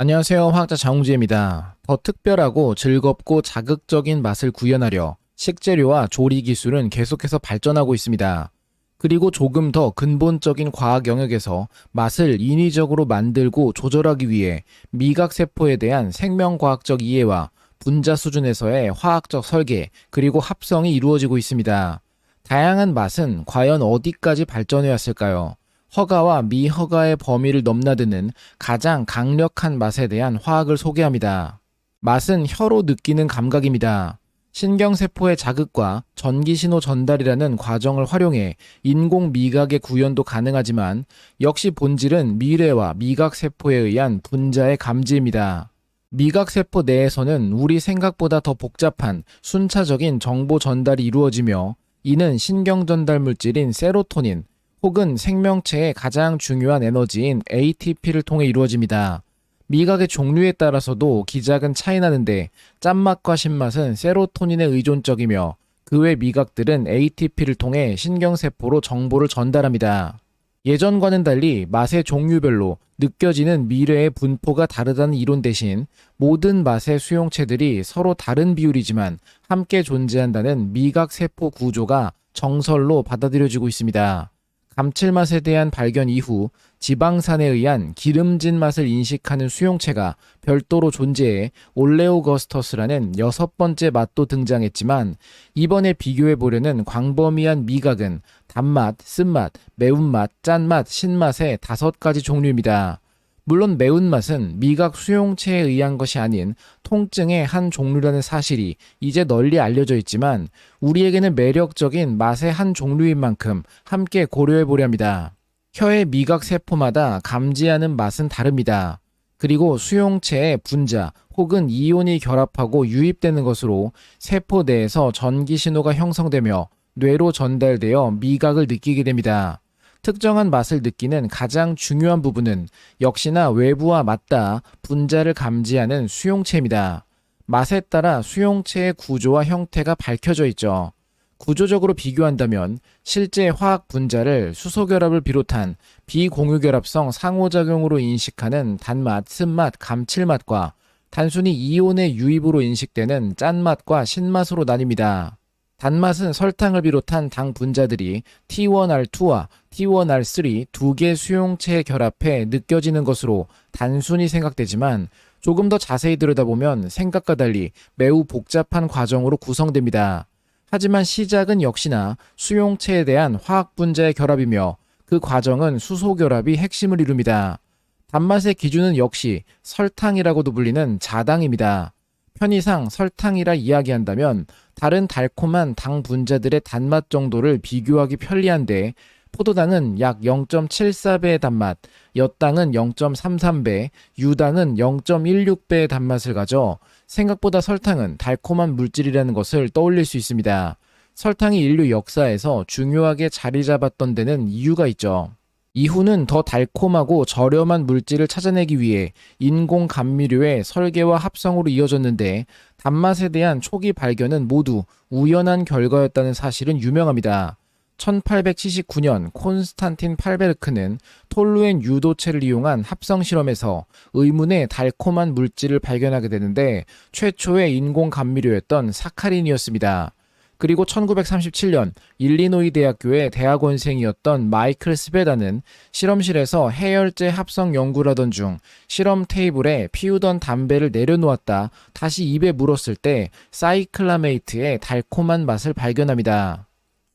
안녕하세요. 화학자 장웅재입니다. 더 특별하고 즐겁고 자극적인 맛을 구현하려 식재료와 조리 기술은 계속해서 발전하고 있습니다. 그리고 조금 더 근본적인 과학 영역에서 맛을 인위적으로 만들고 조절하기 위해 미각 세포에 대한 생명과학적 이해와 분자 수준에서의 화학적 설계, 그리고 합성이 이루어지고 있습니다. 다양한 맛은 과연 어디까지 발전해 왔을까요? 허가와 미허가의 범위를 넘나드는 가장 강력한 맛에 대한 화학을 소개합니다. 맛은 혀로 느끼는 감각입니다. 신경세포의 자극과 전기신호 전달이라는 과정을 활용해 인공 미각의 구현도 가능하지만 역시 본질은 미래와 미각세포에 의한 분자의 감지입니다. 미각세포 내에서는 우리 생각보다 더 복잡한 순차적인 정보 전달이 이루어지며 이는 신경전달 물질인 세로토닌, 혹은 생명체의 가장 중요한 에너지인 ATP를 통해 이루어집니다. 미각의 종류에 따라서도 기작은 차이 나는데 짠맛과 신맛은 세로토닌에 의존적이며 그 외 미각들은 ATP를 통해 신경세포로 정보를 전달합니다. 예전과는 달리 맛의 종류별로 느껴지는 미래의 분포가 다르다는 이론 대신 모든 맛의 수용체들이 서로 다른 비율이지만 함께 존재한다는 미각세포 구조가 정설로 받아들여지고 있습니다. 감칠맛에 대한 발견 이후 지방산에 의한 기름진 맛을 인식하는 수용체가 별도로 존재해 올레오거스터스라는 여섯 번째 맛도 등장했지만 이번에 비교해 보려는 광범위한 미각은 단맛, 쓴맛, 매운맛, 짠맛, 신맛의 다섯 가지 종류입니다. 물론 매운맛은 미각 수용체에 의한 것이 아닌 통증의 한 종류라는 사실이 이제 널리 알려져 있지만 우리에게는 매력적인 맛의 한 종류인 만큼 함께 고려해 보려 합니다. 혀의 미각 세포마다 감지하는 맛은 다릅니다. 그리고 수용체의 분자 혹은 이온이 결합하고 유입되는 것으로 세포 내에서 전기 신호가 형성되며 뇌로 전달되어 미각을 느끼게 됩니다. 특정한 맛을 느끼는 가장 중요한 부분은 역시나 외부와 맞닿아 분자를 감지하는 수용체입니다. 맛에 따라 수용체의 구조와 형태가 밝혀져 있죠. 구조적으로 비교한다면 실제 화학 분자를 수소결합을 비롯한 비공유결합성 상호작용으로 인식하는 단맛, 쓴맛, 감칠맛과 단순히 이온의 유입으로 인식되는 짠맛과 신맛으로 나뉩니다. 단맛은 설탕을 비롯한 당 분자들이 T1R2와 T1R3 두 개 수용체에 결합해 느껴지는 것으로 단순히 생각되지만 조금 더 자세히 들여다보면 생각과 달리 매우 복잡한 과정으로 구성됩니다. 하지만 시작은 역시나 수용체에 대한 화학 분자의 결합이며 그 과정은 수소 결합이 핵심을 이룹니다. 단맛의 기준은 역시 설탕이라고도 불리는 자당입니다. 편의상 설탕이라 이야기한다면 다른 달콤한 당 분자들의 단맛 정도를 비교하기 편리한데 포도당은 약 0.74배의 단맛, 엿당은 0.33배, 유당은 0.16배의 단맛을 가져 생각보다 설탕은 달콤한 물질이라는 것을 떠올릴 수 있습니다. 설탕이 인류 역사에서 중요하게 자리 잡았던 데는 이유가 있죠. 이후는 더 달콤하고 저렴한 물질을 찾아내기 위해 인공 감미료의 설계와 합성으로 이어졌는데 단맛에 대한 초기 발견은 모두 우연한 결과였다는 사실은 유명합니다. 1879년 콘스탄틴 팔베르크는 톨루엔 유도체를 이용한 합성 실험에서 의문의 달콤한 물질을 발견하게 되는데 최초의 인공 감미료였던 사카린이었습니다. 그리고 1937년 일리노이 대학교의 대학원생이었던 마이클 스베다는 실험실에서 해열제 합성 연구를 하던 중 실험 테이블에 피우던 담배를 내려놓았다 다시 입에 물었을 때 사이클라메이트의 달콤한 맛을 발견합니다.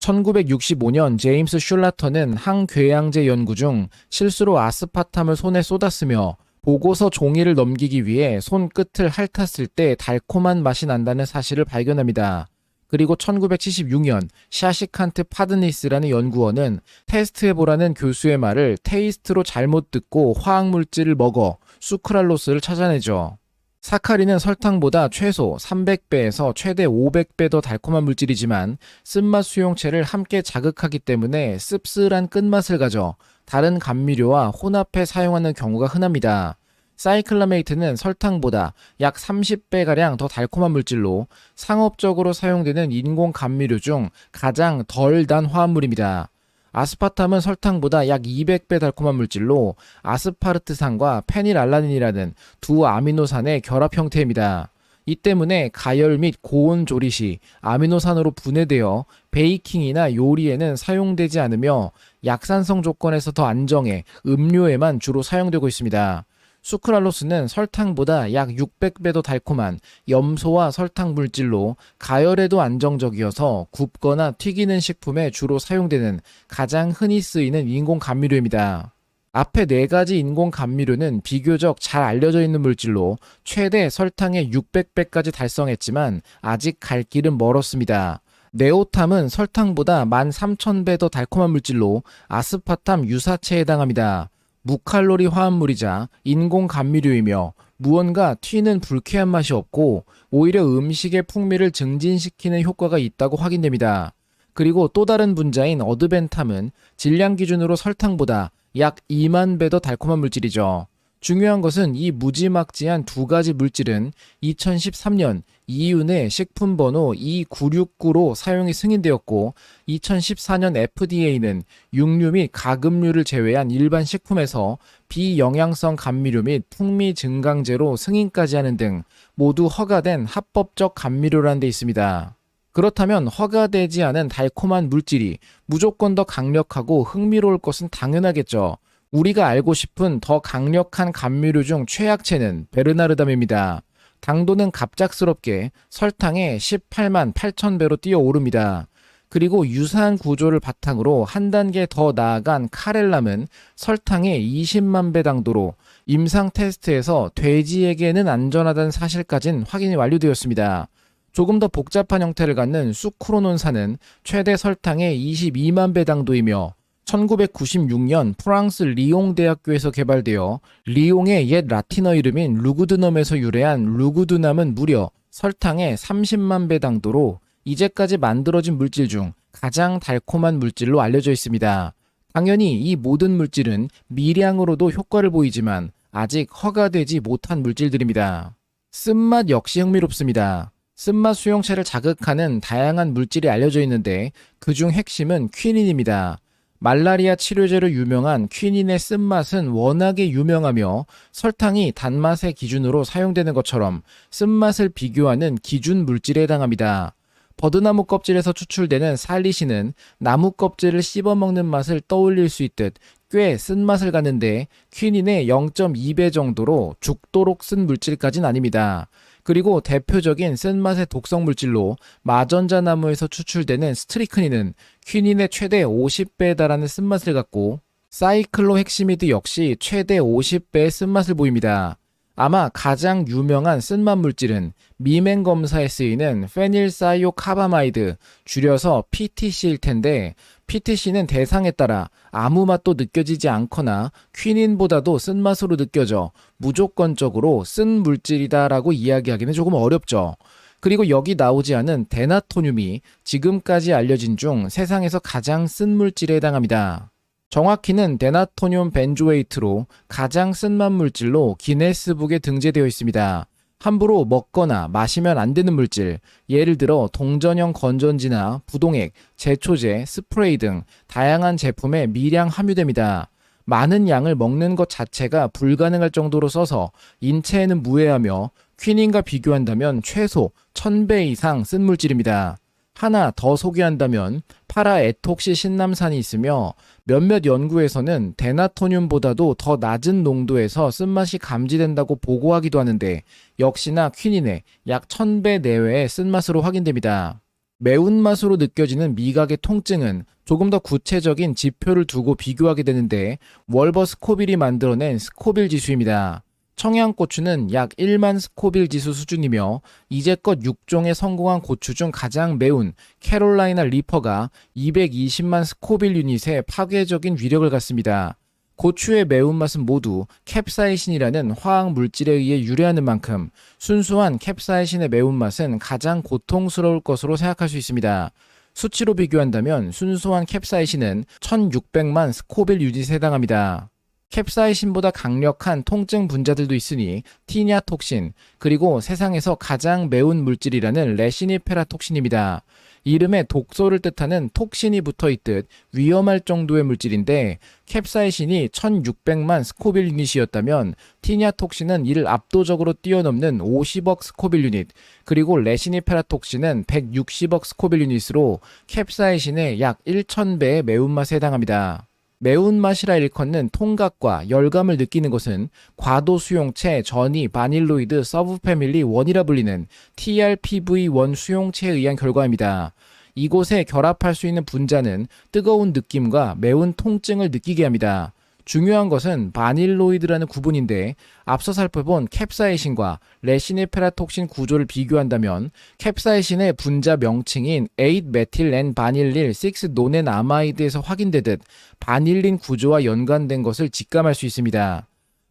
1965년 제임스 슐라터는 항궤양제 연구 중 실수로 아스파탐을 손에 쏟았으며 보고서 종이를 넘기기 위해 손 끝을 핥았을 때 달콤한 맛이 난다는 사실을 발견합니다. 그리고 1976년 샤시칸트 파드니스라는 연구원은 테스트해보라는 교수의 말을 테이스트로 잘못 듣고 화학물질을 먹어 수크랄로스를 찾아내죠. 사카린은 설탕보다 최소 300배에서 최대 500배 더 달콤한 물질이지만 쓴맛 수용체를 함께 자극하기 때문에 씁쓸한 끝맛을 가져 다른 감미료와 혼합해 사용하는 경우가 흔합니다. 사이클라메이트는 설탕보다 약 30배가량 더 달콤한 물질로 상업적으로 사용되는 인공 감미료 중 가장 덜 단 화합물입니다. 아스파탐은 설탕보다 약 200배 달콤한 물질로 아스파르트산과 페닐알라닌이라는 두 아미노산의 결합 형태입니다. 이 때문에 가열 및 고온 조리 시 아미노산으로 분해되어 베이킹이나 요리에는 사용되지 않으며 약산성 조건에서 더 안정해 음료에만 주로 사용되고 있습니다. 수크랄로스는 설탕보다 약 600배 더 달콤한 염소와 설탕 물질로 가열에도 안정적이어서 굽거나 튀기는 식품에 주로 사용되는 가장 흔히 쓰이는 인공 감미료입니다. 앞에 네 가지 인공 감미료는 비교적 잘 알려져 있는 물질로 최대 설탕의 600배까지 달성했지만 아직 갈 길은 멀었습니다. 네오탐은 설탕보다 13,000배 더 달콤한 물질로 아스파탐 유사체에 해당합니다. 무칼로리 화합물이자 인공 감미료이며 무언가 튀는 불쾌한 맛이 없고 오히려 음식의 풍미를 증진시키는 효과가 있다고 확인됩니다. 그리고 또 다른 분자인 어드벤탐은 질량 기준으로 설탕보다 약 2만 배 더 달콤한 물질이죠. 중요한 것은 이 무지막지한 두 가지 물질은 2013년 이윤의 식품 번호 2969로 사용이 승인되었고 2014년 FDA는 육류 및 가금류를 제외한 일반 식품에서 비영양성 감미료 및 풍미 증강제로 승인까지 하는 등 모두 허가된 합법적 감미료라는 데 있습니다. 그렇다면 허가되지 않은 달콤한 물질이 무조건 더 강력하고 흥미로울 것은 당연하겠죠. 우리가 알고 싶은 더 강력한 감미료 중 최약체는 베르나르담입니다. 당도는 갑작스럽게 설탕의 18만 8천 배로 뛰어오릅니다. 그리고 유사한 구조를 바탕으로 한 단계 더 나아간 카렐람은 설탕의 20만 배 당도로 임상 테스트에서 돼지에게는 안전하다는 사실까진 확인이 완료되었습니다. 조금 더 복잡한 형태를 갖는 수크로논산은 최대 설탕의 22만 배 당도이며 1996년 프랑스 리옹 대학교에서 개발되어 리옹의 옛 라틴어 이름인 루구드넘에서 유래한 루구드남은 무려 설탕의 30만 배 당도로 이제까지 만들어진 물질 중 가장 달콤한 물질로 알려져 있습니다. 당연히 이 모든 물질은 미량으로도 효과를 보이지만 아직 허가되지 못한 물질들입니다. 쓴맛 역시 흥미롭습니다. 쓴맛 수용체를 자극하는 다양한 물질이 알려져 있는데 그중 핵심은 퀴닌입니다. 말라리아 치료제로 유명한 퀴닌의 쓴맛은 워낙에 유명하며 설탕이 단맛의 기준으로 사용되는 것처럼 쓴맛을 비교하는 기준 물질에 해당합니다. 버드나무 껍질에서 추출되는 살리신은 나무 껍질을 씹어먹는 맛을 떠올릴 수 있듯 꽤 쓴맛을 갖는데 퀴닌의 0.2배 정도로 죽도록 쓴 물질까진 아닙니다. 그리고 대표적인 쓴맛의 독성 물질로 마전자 나무에서 추출되는 스트리크닌은 퀴닌의 최대 50배에 달하는 쓴맛을 갖고 사이클로헥시미드 역시 최대 50배의 쓴맛을 보입니다. 아마 가장 유명한 쓴맛 물질은 미멘 검사에 쓰이는 페닐사이오카바마이드 줄여서 PTC일 텐데 PTC는 대상에 따라 아무 맛도 느껴지지 않거나 퀴닌보다도 쓴맛으로 느껴져 무조건적으로 쓴 물질이다라고 이야기하기는 조금 어렵죠. 그리고 여기 나오지 않은 데나토늄이 지금까지 알려진 중 세상에서 가장 쓴 물질에 해당합니다. 정확히는 데나토늄 벤조에이트로 가장 쓴맛 물질로 기네스북에 등재되어 있습니다. 함부로 먹거나 마시면 안 되는 물질, 예를 들어 동전형 건전지나 부동액, 제초제, 스프레이 등 다양한 제품에 미량 함유됩니다. 많은 양을 먹는 것 자체가 불가능할 정도로 써서 인체에는 무해하며 퀴닌과 비교한다면 최소 1000배 이상 쓴 물질입니다. 하나 더 소개한다면 파라에톡시 신남산이 있으며 몇몇 연구에서는 데나토늄보다도 더 낮은 농도에서 쓴맛이 감지된다고 보고하기도 하는데 역시나 퀴닌의 약 1000배 내외의 쓴맛으로 확인됩니다. 매운맛으로 느껴지는 미각의 통증은 조금 더 구체적인 지표를 두고 비교하게 되는데 월버 스코빌이 만들어낸 스코빌 지수입니다. 청양고추는 약 1만 스코빌 지수 수준이며 이제껏 6종의 성공한 고추 중 가장 매운 캐롤라이나 리퍼가 220만 스코빌 유닛의 파괴적인 위력을 갖습니다. 고추의 매운맛은 모두 캡사이신이라는 화학 물질에 의해 유래하는 만큼 순수한 캡사이신의 매운맛은 가장 고통스러울 것으로 생각할 수 있습니다. 수치로 비교한다면 순수한 캡사이신은 1600만 스코빌 유닛에 해당합니다. 캡사이신보다 강력한 통증 분자들도 있으니 티냐톡신, 그리고 세상에서 가장 매운 물질이라는 레시니페라톡신입니다. 이름에 독소를 뜻하는 톡신이 붙어 있듯 위험할 정도의 물질인데 캡사이신이 1600만 스코빌 유닛이었다면 티냐톡신은 이를 압도적으로 뛰어넘는 50억 스코빌 유닛, 그리고 레시니페라톡신은 160억 스코빌 유닛으로 캡사이신의 약 1000배의 매운맛에 해당합니다. 매운맛이라 일컫는 통각과 열감을 느끼는 것은 과도 수용체 전이 바닐로이드 서브 패밀리 1이라 불리는 TRPV1 수용체에 의한 결과입니다. 이곳에 결합할 수 있는 분자는 뜨거운 느낌과 매운 통증을 느끼게 합니다. 중요한 것은 바닐로이드라는 구분인데 앞서 살펴본 캡사이신과 레시니페라톡신 구조를 비교한다면 캡사이신의 분자 명칭인 8메틸 바닐릴 6 노넨 아마이드에서 확인되듯 바닐린 구조와 연관된 것을 직감할 수 있습니다.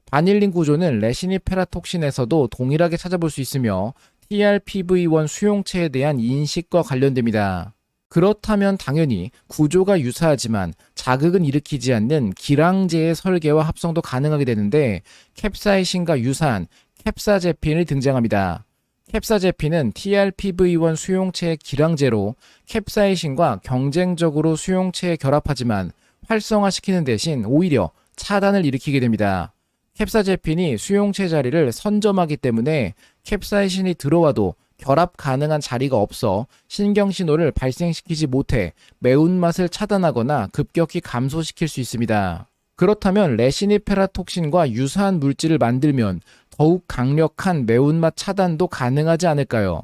바닐린 구조는 레시니페라톡신에서도 동일하게 찾아볼 수 있으며 TRPV1 수용체에 대한 인식과 관련됩니다. 그렇다면 당연히 구조가 유사하지만 자극은 일으키지 않는 기랑제의 설계와 합성도 가능하게 되는데 캡사이신과 유사한 캡사제핀이 등장합니다. 캡사제핀은 TRPV1 수용체의 기랑제로 캡사이신과 경쟁적으로 수용체에 결합하지만 활성화시키는 대신 오히려 차단을 일으키게 됩니다. 캡사제핀이 수용체 자리를 선점하기 때문에 캡사이신이 들어와도 결합 가능한 자리가 없어 신경 신호를 발생시키지 못해 매운맛을 차단하거나 급격히 감소시킬 수 있습니다. 그렇다면 레시니페라톡신과 유사한 물질을 만들면 더욱 강력한 매운맛 차단도 가능하지 않을까요?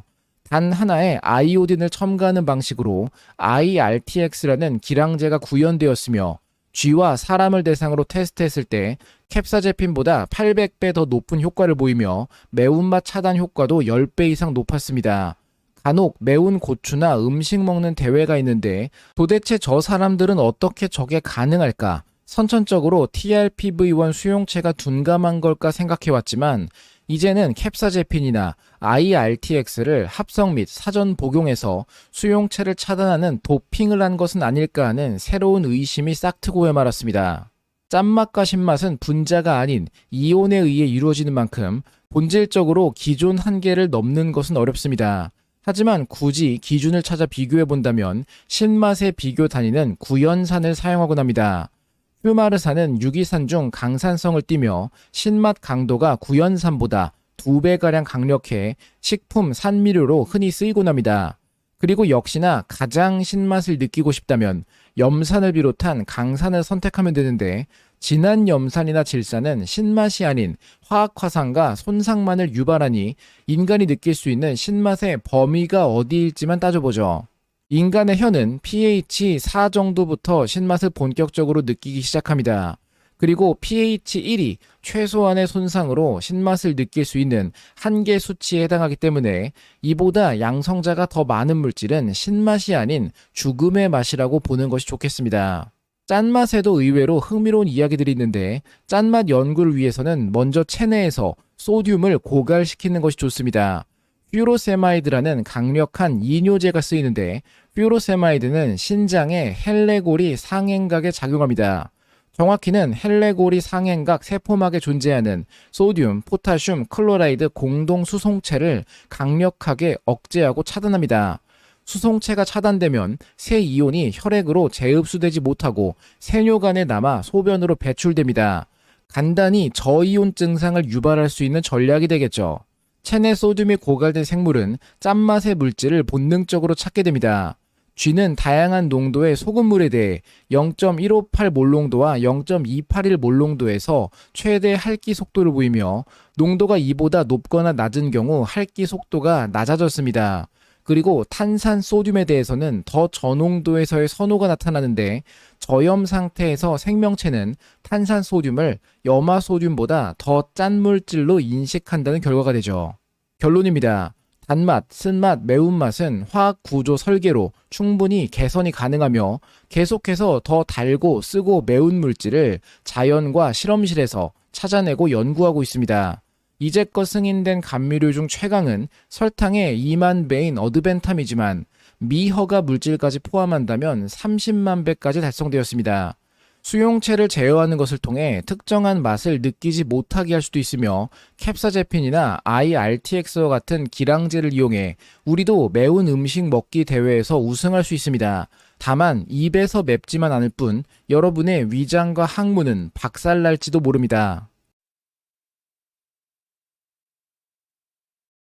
단 하나의 아이오딘을 첨가하는 방식으로 IRTX라는 기량제가 구현되었으며 쥐와 사람을 대상으로 테스트했을 때 캡사제핀보다 800배 더 높은 효과를 보이며 매운맛 차단 효과도 10배 이상 높았습니다. 간혹 매운 고추나 음식 먹는 대회가 있는데 도대체 저 사람들은 어떻게 저게 가능할까? 선천적으로 TRPV1 수용체가 둔감한 걸까 생각해왔지만 이제는 캡사제핀이나 IRTX를 합성 및 사전 복용해서 수용체를 차단하는 도핑을 한 것은 아닐까 하는 새로운 의심이 싹트고 해말았습니다. 짠맛과 신맛은 분자가 아닌 이온에 의해 이루어지는 만큼 본질적으로 기존 한계를 넘는 것은 어렵습니다. 하지만 굳이 기준을 찾아 비교해 본다면 신맛의 비교 단위는 구연산을 사용하곤 합니다. 휴마르산은 유기산 중 강산성을 띠며 신맛 강도가 구연산보다 2배가량 강력해 식품 산미료로 흔히 쓰이곤 합니다. 그리고 역시나 가장 신맛을 느끼고 싶다면 염산을 비롯한 강산을 선택하면 되는데 진한 염산이나 질산은 신맛이 아닌 화학화산과 손상만을 유발하니 인간이 느낄 수 있는 신맛의 범위가 어디일지만 따져보죠. 인간의 혀는 pH 4 정도부터 신맛을 본격적으로 느끼기 시작합니다. 그리고 pH 1이 최소한의 손상으로 신맛을 느낄 수 있는 한계 수치에 해당하기 때문에 이보다 양성자가 더 많은 물질은 신맛이 아닌 죽음의 맛이라고 보는 것이 좋겠습니다. 짠맛에도 의외로 흥미로운 이야기들이 있는데 짠맛 연구를 위해서는 먼저 체내에서 소듐을 고갈시키는 것이 좋습니다. 퓨로세마이드라는 강력한 이뇨제가 쓰이는데 퓨로세마이드는 신장의 헬레골이 상행각에 작용합니다. 정확히는 헬레골이 상행각 세포막에 존재하는 소듐, 포타슘, 클로라이드 공동 수송체를 강력하게 억제하고 차단합니다. 수송체가 차단되면 새 이온이 혈액으로 재흡수되지 못하고 세뇨간에 남아 소변으로 배출됩니다. 간단히 저이온 증상을 유발할 수 있는 전략이 되겠죠. 체내 소듐이 고갈된 생물은 짠맛의 물질을 본능적으로 찾게 됩니다. 쥐는 다양한 농도의 소금물에 대해 0.158 몰농도와 0.281 몰농도에서 최대 할기 속도를 보이며 농도가 이보다 높거나 낮은 경우 할기 속도가 낮아졌습니다. 그리고 탄산 소듐에 대해서는 더 저농도에서의 선호가 나타나는데 저염 상태에서 생명체는 탄산 소듐을 염화 소듐보다 더 짠 물질로 인식한다는 결과가 되죠. 결론입니다. 단맛, 쓴맛, 매운맛은 화학 구조 설계로 충분히 개선이 가능하며 계속해서 더 달고 쓰고 매운 물질을 자연과 실험실에서 찾아내고 연구하고 있습니다. 이제껏 승인된 감미료 중 최강은 설탕의 2만 배인 어드벤탐이지만 미허가 물질까지 포함한다면 30만 배까지 달성되었습니다. 수용체를 제어하는 것을 통해 특정한 맛을 느끼지 못하게 할 수도 있으며 캡사제핀이나 IRTX와 같은 기량제를 이용해 우리도 매운 음식 먹기 대회에서 우승할 수 있습니다. 다만 입에서 맵지만 않을 뿐 여러분의 위장과 항문은 박살날지도 모릅니다.